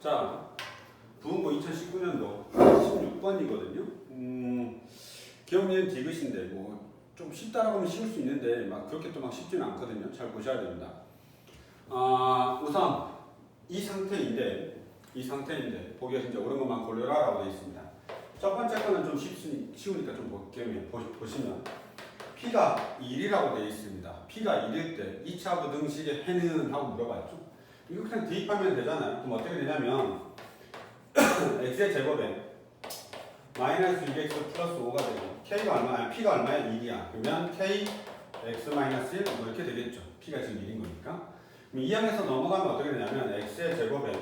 자, 부흥고 2019년도 16번이거든요. 음, 기억니은 디귿인데 뭐 좀 쉽다라고 하면 쉬울 수 있는데 막 그렇게 또 막 쉽지는 않거든요. 잘 보셔야 됩니다. 아, 우선 이 상태인데 이 상태인데 보기에서 이제 옳은 것만 고르라라고 되어 있습니다. 첫 번째 거는 좀 쉽으니, 쉬우니까 좀 볼게요. 보- 보시면 P가 1이라고 되어 있습니다. P가 1일 때 2차 부등식의 해는 하고 물어봤죠. 이거 그냥 대입하면 되잖아요. 그럼 어떻게 되냐면 x의 제곱에 마이너스 2x 플러스 5가 되고 k가 얼마야? p가 얼마야? 1이야. 그러면 k x 마이너스 1 뭐 이렇게 되겠죠. p가 지금 1인 거니까. 그럼 이 항에서 넘어가면 어떻게 되냐면 x의 제곱에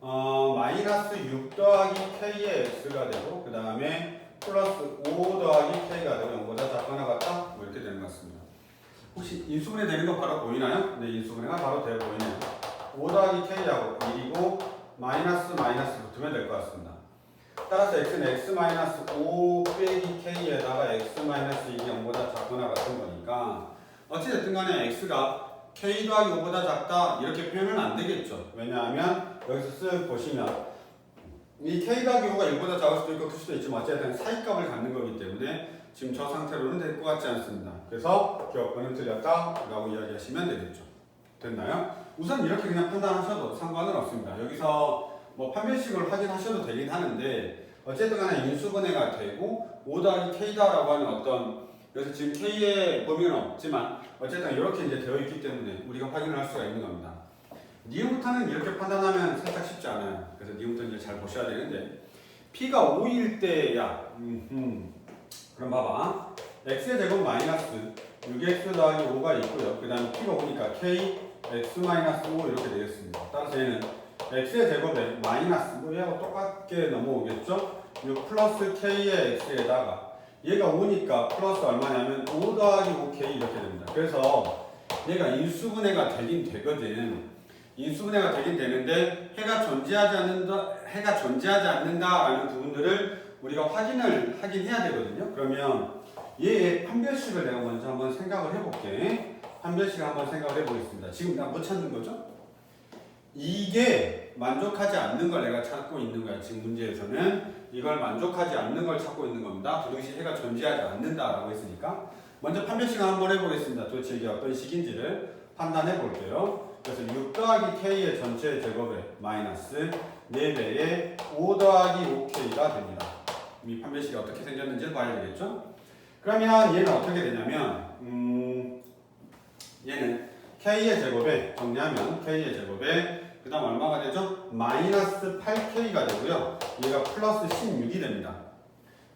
어, 마이너스 6 더하기 k의 x가 되고 그 다음에 플러스 5 더하기 k가 되고 0보다 작거나 같다? 뭐 이렇게 되는 것 같습니다. 혹시 인수분해 되는 거 바로 보이나요? 네, 인수분해가 바로 되어 보이네요. 5 더하기 k하고 1이고 마이너스 마이너스 붙으면 될 것 같습니다. 따라서 x는 x 마이너스 5 빼기 k에다가 x 마이너스 1이 0보다 작거나 같은 거니까 어찌됐든 간에 x가 k 더하기 5보다 작다 이렇게 표현은 안 되겠죠. 왜냐하면 여기서 쓱 보시면 이 k 더하기 5가 1보다 작을 수도 있고 클 수도 있지만 어쨌든 사이값을 갖는 거기 때문에 지금 저 상태로는 될 것 같지 않습니다. 그래서 기억번은 틀렸다 라고 이야기하시면 되겠죠. 됐나요? 우선 이렇게 그냥 판단하셔도 상관은 없습니다. 여기서 뭐 판별식을 확인하셔도 되긴 하는데 어쨌든 간에 인수분해가 되고 5 더하기 k다라고 하는 어떤 그래서 지금 k의 범위는 없지만 어쨌든 이렇게 이제 되어 있기 때문에 우리가 확인을 할 수가 있는 겁니다. 니은부터는 이렇게 판단하면 살짝 쉽지 않아요. 그래서 니은부터 이제 잘 보셔야 되는데 p가 5일 때야 음, 그럼 봐봐 x의 제곱 마이너스 6x 더하기 5가 있고요. 그 다음에 p가 오니까 k x 마이너스 5 이렇게 되겠습니다. 따라서 얘는 x의 제곱에 마이너스 뭐 얘하고 똑같게 넘어오겠죠? 6 플러스 k의 x에다가 얘가 5니까 플러스 얼마냐면 5 더하기 5k 이렇게 됩니다. 그래서 얘가 인수분해가 되긴 되거든. 인수분해가 되긴 되는데 해가 존재하지 않는다, 해가 존재하지 않는다라는 부분들을 우리가 확인을 하긴 해야 되거든요. 그러면 얘의 판별식을 내가 먼저 한번 생각을 해볼게. 판별식을 한번 생각을 해보겠습니다. 지금 나못 찾는 거죠? 이게 만족하지 않는 걸 내가 찾고 있는 거야. 지금 문제에서는 이걸 만족하지 않는 걸 찾고 있는 겁니다. 부등식 해가 존재하지 않는다라고 했으니까 먼저 판별식을 한번 해보겠습니다. 도대체 이게 어떤 식인지를 판단해 볼게요. 그래서 6 더하기 k의 전체 제곱에 마이너스 4배의 5 더하기 5k가 됩니다. 이 판별식이 어떻게 생겼는지 봐야 되겠죠? 그러면 얘는 어떻게 되냐면 음, 얘는 k의 제곱에 정리하면 k의 제곱에 그 다음 얼마가 되죠? 마이너스 8k가 되고요. 얘가 플러스 16이 됩니다.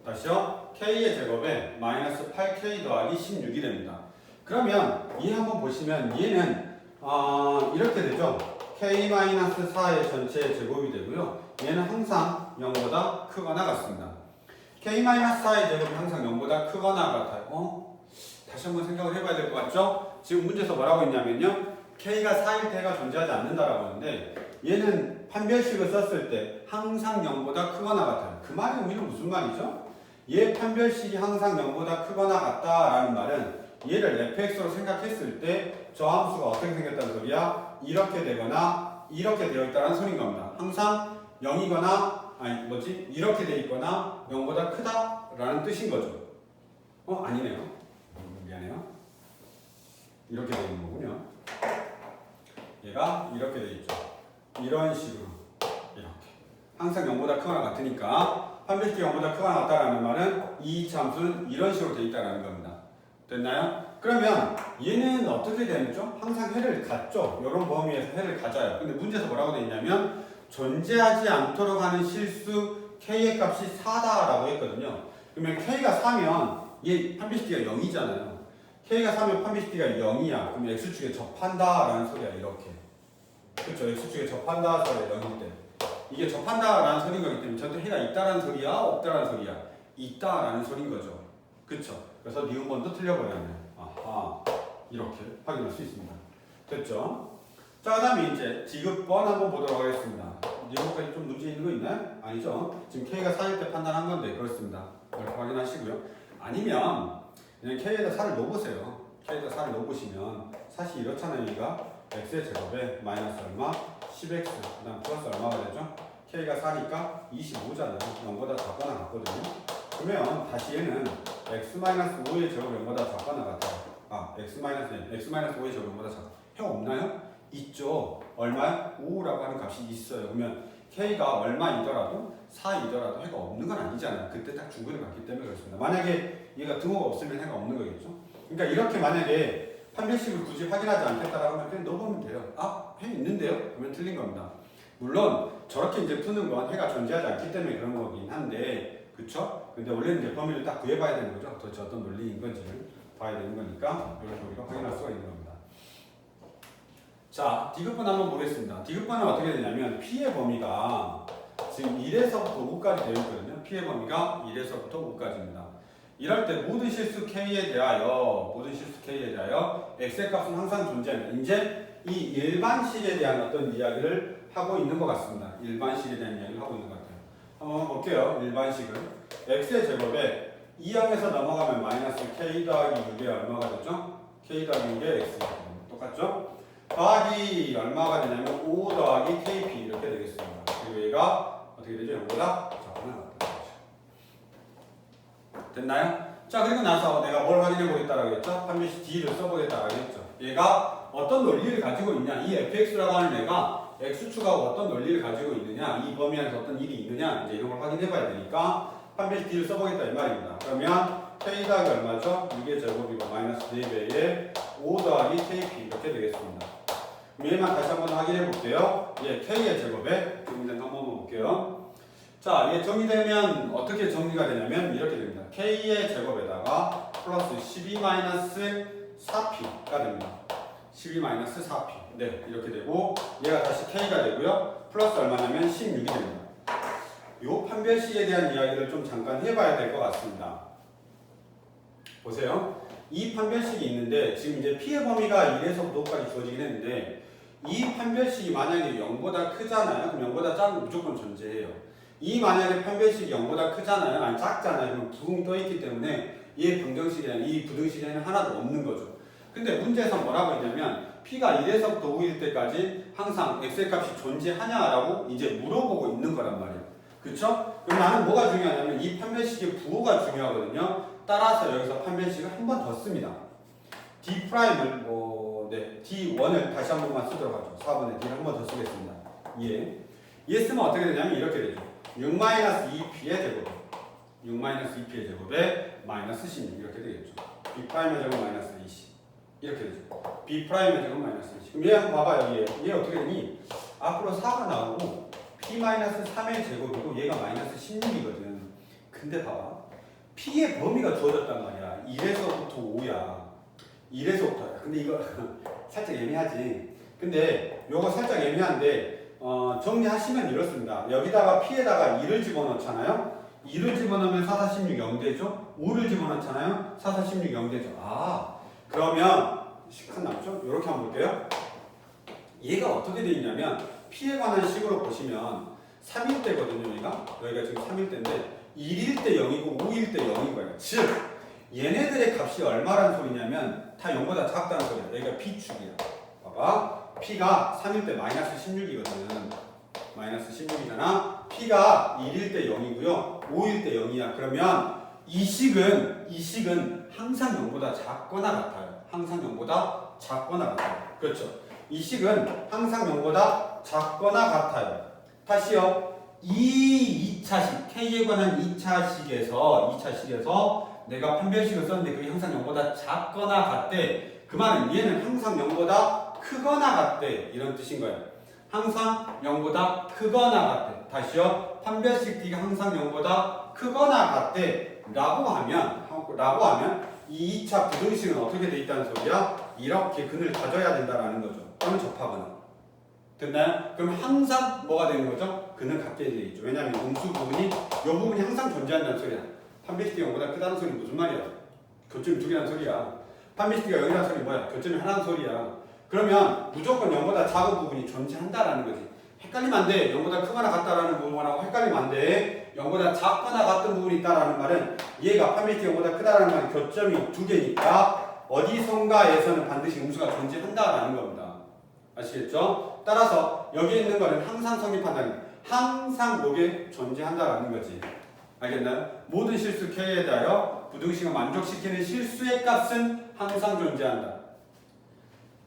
다시요. k의 제곱에 마이너스 8k 더하기 16이 됩니다. 그러면 얘 한번 보시면 얘는 어, 이렇게 되죠. k-4의 전체 제곱이 되고요. 얘는 항상 0보다 크거나 같습니다. k-4의 제곱이 항상 0보다 크거나 같아요. 어? 다시 한번 생각을 해봐야 될 것 같죠? 지금 문제에서 뭐라고 했냐면요. k가 4일 때가 존재하지 않는다라고 하는데 얘는 판별식을 썼을 때 항상 0보다 크거나 같아요. 그 말이 우리는 무슨 말이죠? 얘 판별식이 항상 0보다 크거나 같다라는 말은 얘를 fx로 생각했을 때 저 함수가 어떻게 생겼다는 소리야? 이렇게 되거나 이렇게 되어 있다는 소리인 겁니다. 항상 0이거나 아니 뭐지? 이렇게 돼 있거나 0보다 크다라는 뜻인 거죠. 어 아니네요. 음, 미안해요. 이렇게 되어 있는 거군요. 얘가 이렇게 되어 있죠. 이런 식으로 이렇게 항상 0보다 크거나 같으니까 판별식 0보다 크거나 같다라는 말은 이 함수는 이런 식으로 되어 있다는 겁니다. 됐나요? 그러면 얘는 어떻게 되죠? 항상 해를 갖죠. 이런 범위에서 해를 가져요. 근데 문제에서 뭐라고 되어 있냐면 존재하지 않도록 하는 실수 k의 값이 4다라고 했거든요. 그러면 k가 4면 얘 판별식가 0이잖아요. K가 4면 판별식가 0이야. 그럼 x축에 접한다 라는 소리야 이렇게. 그렇죠. x축에 접한다 소리야 0일 때. 이게 접한다 라는 소리인 거기 때문에 전체 해가 있다라는 소리야, 없다라는 소리야. 있다라는 소리인 거죠. 그렇죠. 그래서 니은번도 틀려버렸네. 아하. 이렇게 확인할 수 있습니다. 됐죠? 자, 그 다음에 이제 지급번 한번 보도록 하겠습니다. 니은까지 좀 문제 있는 거 있나요? 아니죠. 지금 K가 4일 때 판단한 건데, 그렇습니다. 이렇게 확인하시고요. 아니면, 그냥 K에다 4를 넣어보세요. K에다 4를 넣어보시면, 사실 이렇잖아요. 얘가 X의 제곱에 마이너스 얼마? 10X. 그 다음 플러스 얼마가 되죠? K가 4니까 25잖아요. 0보다 작거나 같거든요. 그러면 다시 얘는 x-5의 제곱 0보다 작거나 같아요. 아, x-5, x-5의 제곱 0보다 작. 해 없나요? 있죠. 얼마요? 5라고 하는 값이 있어요. 그러면 K가 얼마이더라도 4이더라도 해가 없는 건 아니잖아요. 그때 딱 중근을 갔기 때문에 그렇습니다. 만약에 얘가 등호가 없으면 해가 없는 거겠죠. 그러니까 이렇게 만약에 판별식을 굳이 확인하지 않겠다라고 하면 그냥 넣어보면 돼요. 아, 해 있는데요? 그러면 틀린 겁니다. 물론 저렇게 이제 푸는 건 해가 존재하지 않기 때문에 그런 거긴 한데 그쵸? 근데 원래는 이제 범위를 딱 구해봐야 되는 거죠. 도대체 어떤 논리인 건지를 봐야 되는 거니까 이렇게 우리가 확인할 수가 있는 겁니다. 자, 디귿번 한번 보겠습니다. 디귿번은 어떻게 되냐면 P의 범위가 지금 1에서부터 5까지 되어 있거든요. P의 범위가 1에서부터 5까지입니다. 이럴 때 모든 실수 K에 대하여 모든 실수 K에 대하여 X의 값은 항상 존재합니다. 이제 이 일반식에 대한 어떤 이야기를 하고 있는 것 같습니다. 일반식에 대한 이야기를 하고 있는 것 같아요. 한번 볼게요. 일반식을 X의 제곱에 2항에서 넘어가면 마이너스 K 더하기 6에 얼마가 되죠? K 더하기 6에 X가 됩니다. 똑같죠? 더하기 얼마가 되냐면 5 더하기 KP 이렇게 되겠습니다. 그리고 얘가 어떻게 되죠? 0보다 작거나 같다. 됐나요? 자 그리고 나서 내가 뭘 확인해 보겠다라고 했죠? 판별식 D를 써보겠다라고 했죠. 얘가 어떤 논리를 가지고 있냐? 이 fx라고 하는 애가 x축하고 어떤 논리를 가지고 있느냐? 이 범위 안에서 어떤 일이 있느냐? 이제 이런 걸 확인해 봐야 되니까 판별식 D를 써보겠다 이 말입니다. 그러면 k 더하기 얼마죠? 6의 제곱이고 마이너스 4배에 5 더하기 kp 이렇게 되겠습니다. 그럼 얘만 다시 한번 확인해 볼게요. 예, k의 제곱에 거 한번 볼게요. 자, 이게 정리되면 어떻게 정리가 되냐면 이렇게 됩니다. k의 제곱에다가 플러스 12 마이너스 4p가 됩니다. 12 마이너스 4p. 네, 이렇게 되고 얘가 다시 k가 되고요. 플러스 얼마냐면 16이 됩니다. 요 판별식에 대한 이야기를 좀 잠깐 해봐야 될 것 같습니다. 보세요. 이 판별식이 있는데 지금 이제 피해 범위가 1에서 5까지 주어지긴 했는데 이 판별식이 만약에 0보다 크잖아요. 그럼 0보다 작은 건 무조건 존재해요. 이 만약에 판별식이 0보다 크잖아요. 아니 작잖아요. 그럼 붕 떠 있기 때문에 얘 방정식이나 이 부등식에는 하나도 없는 거죠. 근데 문제에서 뭐라고 했냐면 p가 1에서부터 5일 때까지 항상 x의 값이 존재하냐라고 이제 물어보고 있는 거란 말이에요. 그쵸? 그럼 나는 뭐가 중요하냐면 이 판별식의 부호가 중요하거든요. 따라서 여기서 판별식을 한 번 더 씁니다. d 프라임을 뭐 네, d1을 다시 한 번만 쓰도록 하죠. 4번에 d를 한 번 더 쓰겠습니다. 예. 얘 쓰면 어떻게 되냐면 이렇게 되죠. 6-2p의 제곱 6-2p의 제곱에 마이너스 16 이렇게 되겠죠. b 프라임의 제곱 마이너스 20 이렇게 되죠. b 프라임의 제곱 마이너스 20 그럼 얘 한번 봐봐요. 얘, 얘 어떻게 되니? 앞으로 4가 나오고 p 마이너스 3의 제곱이고 얘가 마이너스 16이거든. 근데 봐봐. p의 범위가 주어졌단 말이야. 1에서부터 5야. 1에서부터야. 근데 이거 살짝 애매하지. 근데 요거 살짝 애매한데 어, 정리하시면 이렇습니다. 여기다가 p에다가 2를 집어넣잖아요. 2를 집어넣으면 4, 4, 16, 0되죠? 5를 집어넣잖아요. 4, 4, 16, 0되죠. 아, 그러면 시간 남죠? 이렇게 한번 볼게요. 얘가 어떻게 돼 있냐면 p에 관한 식으로 보시면 3일 때거든요, 얘가. 여기가 지금 3일 때인데 1일 때 0이고 5일 때 0인 거예요. 즉 얘네들의 값이 얼마라는 소리냐면 다 0보다 작다는 소리야. 여기가 B축이야. 봐봐. P가 3일 때 마이너스 16이거든. 마이너스 16이잖아. P가 1일 때 0이고요. 5일 때 0이야. 그러면 이 식은 이 식은 항상 0보다 작거나 같아요. 항상 0보다 작거나 같아요. 그렇죠. 이 식은 항상 0보다 작거나 같아요. 다시요. 이 2차식, K에 관한 2차식에서 2차식에서 내가 판별식을 썼는데 그게 항상 0보다 작거나 같대. 그 말은 얘는 항상 0보다 크거나 같대. 이런 뜻인 거예요. 항상 0보다 크거나 같대. 다시요. 판별식 D가 항상 0보다 크거나 같대. 라고 하면, 라고 하면 이 2차 부등식은 어떻게 돼 있다는 소리야? 이렇게 근을 가져야 된다라는 거죠. 또는 접합은. 됐나요? 그럼 항상 뭐가 되는 거죠? 근을 갖게 돼 있죠. 왜냐하면 음수 부분이 이 부분이 항상 존재한다는 소리야. 판비시티 0보다 크다는 소리 무슨 말이야? 교점이 두 개라는 소리야. 판비시티가 0이라는 소리 뭐야? 교점이 하나는 소리야. 그러면 무조건 0보다 작은 부분이 존재한다라는 거지. 헷갈리면 안 돼. 0보다 크거나 같다라는 부분하고 헷갈리면 안 돼. 0보다 작거나 같은 부분이 있다라는 말은 얘가 판비시티 0보다 크다라는 말이 교점이 두 개니까 어디선가에서는 반드시 음수가 존재한다라는 겁니다. 아시겠죠? 따라서 여기 있는 거는 항상 성립한다는 거예요. 항상 요게 존재한다라는 거지. 알겠나요? 모든 실수 K에 대하여 부등식을 만족시키는 실수의 값은 항상 존재한다.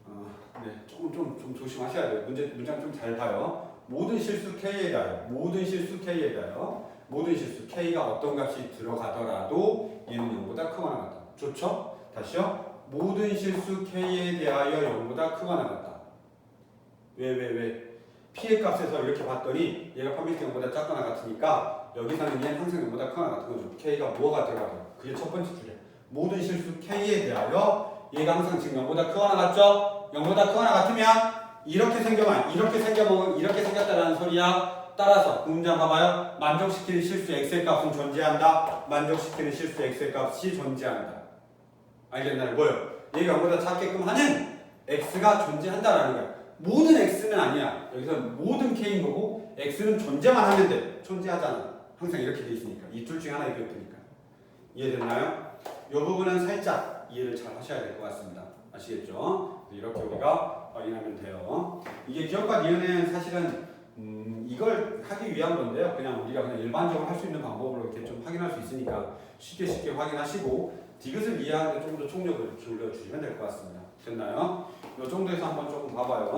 어, 네, 조금 좀, 좀 조심하셔야 돼요. 문제 문장 좀 잘 봐요. 모든 실수 K에 대하여 모든 실수 K에 대하여 모든 실수 K가 어떤 값이 들어가더라도 얘는 0보다 크거나 같다. 좋죠? 다시요. 모든 실수 K에 대하여 0보다 크거나 같다. 왜, 왜, 왜? P의 값에서 이렇게 봤더니 얘가 판밀 0보다 작거나 같으니까 여기서는 얘는 항상 0보다 크거나 같은 거죠. K가 뭐가 들어가요? 그게 첫 번째 줄이야. 모든 실수 K에 대하여 얘가 항상 지금 0보다 크거나 같죠? 0보다 크거나 같으면 이렇게 생겨만 이렇게 생겨먹은 이렇게 생겼다라는 소리야. 따라서 그 문장 봐봐요. 만족시키는 실수 x의 값은 존재한다. 만족시키는 실수 x의 값이 존재한다. 알겠나요? 뭐요? 얘가 0보다 작게끔 하는 x가 존재한다라는 거야. 모든 x는 아니야. 여기서 모든 k인 거고 x는 존재만 하면 돼. 존재하잖아. 항상 이렇게 돼 있으니까. 이 둘 중에 하나에 되었으니까. 이해됐나요? 이 부분은 살짝 이해를 잘 하셔야 될 것 같습니다. 아시겠죠? 이렇게 우리가 확인하면 돼요. 이게 기억과 니은은 사실은 음, 이걸 하기 위한 건데요. 그냥 우리가 그냥 일반적으로 할 수 있는 방법으로 이렇게 좀 확인할 수 있으니까 쉽게 쉽게 확인하시고 디귿을 이해하는데 좀 더 총력을 기울여 주시면 될 것 같습니다. 됐나요? 이 정도에서 한번 조금 봐봐요.